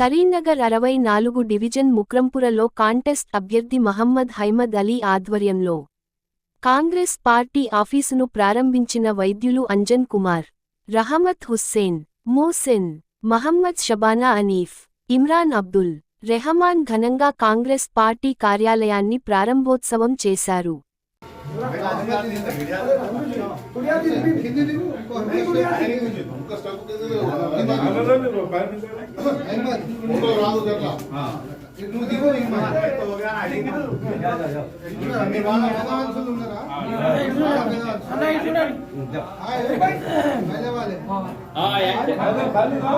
కరీంనగర్ అరవై నాలుగు division ముక్రంపురలో contest అభ్యర్థి మహమ్మద్ హైమద్ అలీ ఆధ్వర్యంలో కాంగ్రెస్ పార్టీ ఆఫీసును ప్రారంభించిన వైద్యులు అంజన్ కుమార్ రహమత్ హుస్సేన్ మోసెన్ మహమ్మద్ షబానా అనీఫ్ ఇమ్రాన్ అబ్దుల్ రెహమాన్ ఘనంగా కాంగ్రెస్ పార్టీ కార్యాలయాన్ని ప్రారంభోత్సవం చేశారు. నువ్వు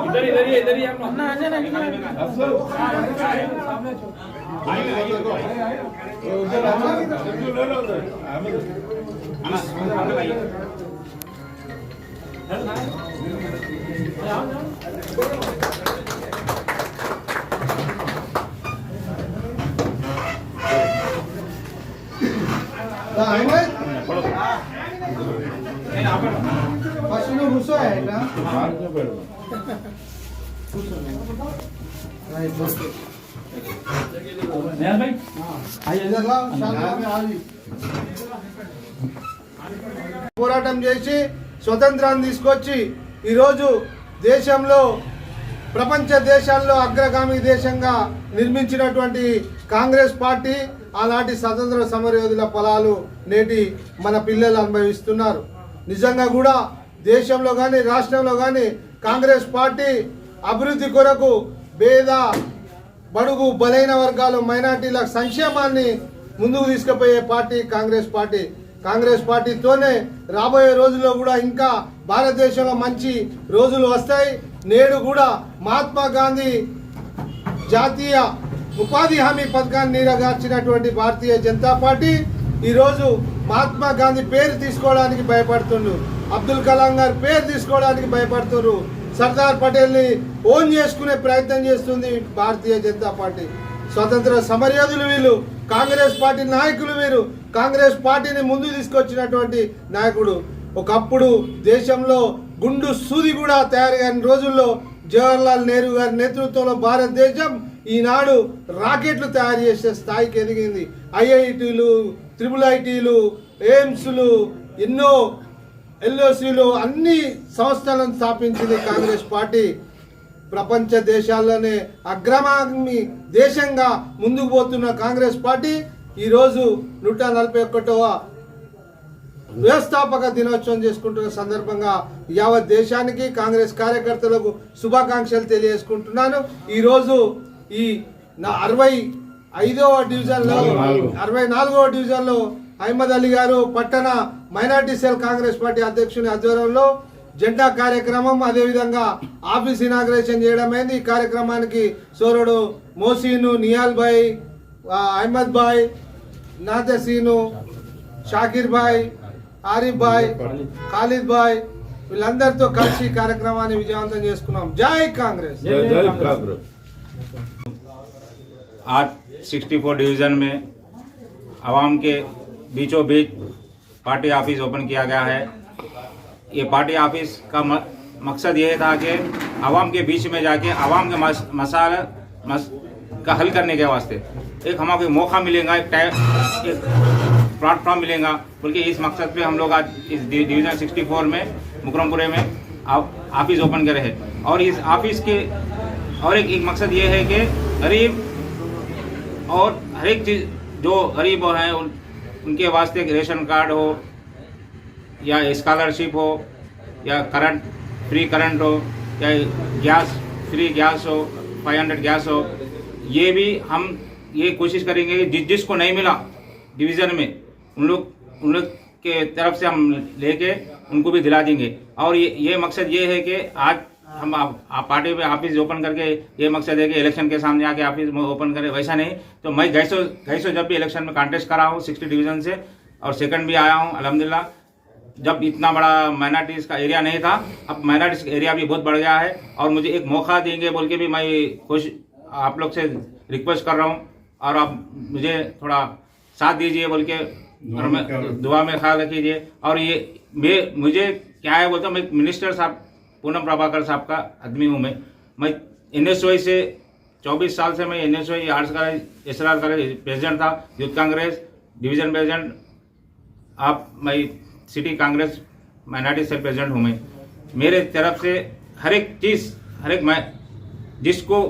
इधर इधर ही इधर ही हम अपना आ जाना इधर ఫస్ట్ నువ్వు కూర్చో ఇట్లా పోరాటం చేసి స్వతంత్రాన్ని తీసుకొచ్చి ఈరోజు దేశంలో ప్రపంచ దేశాల్లో అగ్రగామి దేశంగా నిర్మించినటువంటి కాంగ్రెస్ పార్టీ ఆనాటి స్వతంత్ర సమరయోధుల ఫలాలు నేటి మన పిల్లలు అనుభవిస్తున్నారు. నిజంగా కూడా దేశంలో కానీ రాష్ట్రంలో కానీ కాంగ్రెస్ పార్టీ అభివృద్ధి కొరకు పేద బడుగు బలైన వర్గాలు మైనార్టీల సంక్షేమాన్ని ముందుకు తీసుకుపోయే పార్టీ కాంగ్రెస్ పార్టీ. కాంగ్రెస్ పార్టీతోనే రాబోయే రోజుల్లో కూడా ఇంకా భారతదేశంలో మంచి రోజులు వస్తాయి. నేడు కూడా మహాత్మా గాంధీ జాతీయ ఉపాధి హామీ పథకాన్ని నీరగార్చినటువంటి భారతీయ జనతా పార్టీ ఈరోజు మహాత్మా గాంధీ పేరు తీసుకోవడానికి భయపడుతుండ్రు. అబ్దుల్ కలాం గారి పేరు తీసుకోవడానికి భయపడుతున్నారు సర్దార్ పటేల్ని ఓన్ చేసుకునే ప్రయత్నం చేస్తుంది భారతీయ జనతా పార్టీ. స్వతంత్ర సమరయోధులు వీళ్ళు కాంగ్రెస్ పార్టీ నాయకులు వీరు కాంగ్రెస్ పార్టీని ముందు తీసుకొచ్చినటువంటి నాయకుడు. ఒకప్పుడు దేశంలో గుండు సూది కూడా తయారు కాని రోజుల్లో జవహర్లాల్ నెహ్రూ గారి నేతృత్వంలో భారతదేశం ఈనాడు రాకెట్లు తయారు చేసే స్థాయికి ఎదిగింది. ఐఐటీలు త్రిబుల్ ఐటీలు ఎయిమ్స్లు ఎన్నో ఎల్ఓసీలు అన్ని సంస్థలను స్థాపించింది కాంగ్రెస్ పార్టీ. ప్రపంచ దేశాల్లోనే అగ్రమామి దేశంగా ముందుకు పోతున్న కాంగ్రెస్ పార్టీ ఈరోజు నూట నలభై ఒకటవ వ్యవస్థాపక దినోత్సవం చేసుకుంటున్న సందర్భంగా యావత్ దేశానికి కాంగ్రెస్ కార్యకర్తలకు శుభాకాంక్షలు తెలియజేసుకుంటున్నాను. ఈరోజు ఈ నా అరవై ఐదవ డివిజన్లో అరవై నాలుగవ డివిజన్లో అహ్మద్ అలీ గారు పట్టణ మైనార్టీ సెల్ కాంగ్రెస్ పార్టీ అధ్యక్షుని ఆధ్వర్యంలో జెండా కార్యక్రమం అదేవిధంగా ఆఫీస్ ఇనాగ్రేషన్ చేయడం అయింది ఈ కార్యక్రమానికి సోరుడు మోసీను నియాల్ భాయ్ అహ్మద్ భాయ్ నాతసీను షాకిర్ భాయ్ ఆరిఫ్ భాయ్ ఖాలిద్ భాయ్ వీళ్ళందరితో కలిసి కార్యక్రమాన్ని విజయవంతం చేసుకున్నాం. జై కాంగ్రెస్. आज 64 डिवीज़न में आवाम के बीचों बीच पार्टी ऑफ़िस ओपन किया गया है। ये पार्टी ऑफ़िस का मकसद ये था कि आवाम के बीच में जाके आवाम के मस, मसाला मस, का हल करने के वास्ते एक हम हमारे मौका मिलेगा एक टाइम एक प्लेटफॉर्म मिलेगा। बल्कि इस मकसद पे हम लोग आज इस डिवीज़न 64 में मुकरमपुरे में ऑफ़िस ओपन करे हैं। और इस ऑफ़िस के और एक, एक मकसद ये है कि गरीब और हर एक चीज़ जो गरीब हैं उन, उनके वास्ते रेशन कार्ड हो या स्कॉलरशिप हो या करंट फ्री करंट हो या गैस फ्री गैस हो 500 गैस हो ये भी हम ये कोशिश करेंगे कि जिस जिसको नहीं मिला डिवीज़न में उन लोग उन लोग के तरफ़ से हम लेके उनको भी दिला देंगे। और ये ये मकसद ये है कि आज हम आप, आप पार्टी में ऑफ़िस ओपन करके ये मकसद है कि इलेक्शन के सामने आके ऑफ़िस ओपन करें वैसा नहीं। तो मैं गैसो गैसो जब भी इलेक्शन में कॉन्टेस्ट करा हूँ सिक्सटी डिवीज़न से और सेकंड भी आया हूँ अलहमदिल्ला जब इतना बड़ा माइनॉरिटीज़ का एरिया नहीं था अब माइनॉरिटीज़ एरिया भी बहुत बढ़ गया है और मुझे एक मौका देंगे बोल के भी मैं कोशिश आप लोग से रिक्वेस्ट कर रहा हूँ और आप मुझे थोड़ा साथ दीजिए बोल के दुआ में ख्याल रखिए। और ये मैं मुझे क्या है बोलता हूँ मैं मिनिस्टर साहब पूनम प्रभाकर साहब का आदमी हूँ मैं। मैं एन एस वाई से चौबीस साल से मैं N S Y arts college S R college president था यूथ कांग्रेस डिवीज़न प्रेसिडेंट। आप मैं city Congress minority cell president हूँ मैं। मेरे तरफ़ से हर एक चीज़ हर एक मैं जिसको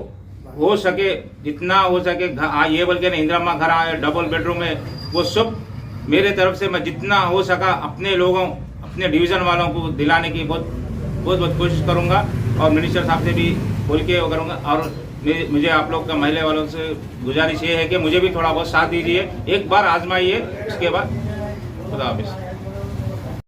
हो सके जितना हो सके आ, ये बोल के ना इंदिरा माँ घर आए डबल बेडरूम है वो सब मेरे तरफ़ से मैं जितना हो सका अपने लोगों अपने डिवीज़न वालों को दिलाने की बहुत बहुत बहुत कोशिश करूँगा और मिनिस्टर साहब से भी बोल के करूँगा। और मुझे आप लोग का महिला वालों से गुजारिश ये है कि मुझे भी थोड़ा बहुत साथ दीजिए। एक बार आजमाइए, उसके बाद खुदा हाफिज़।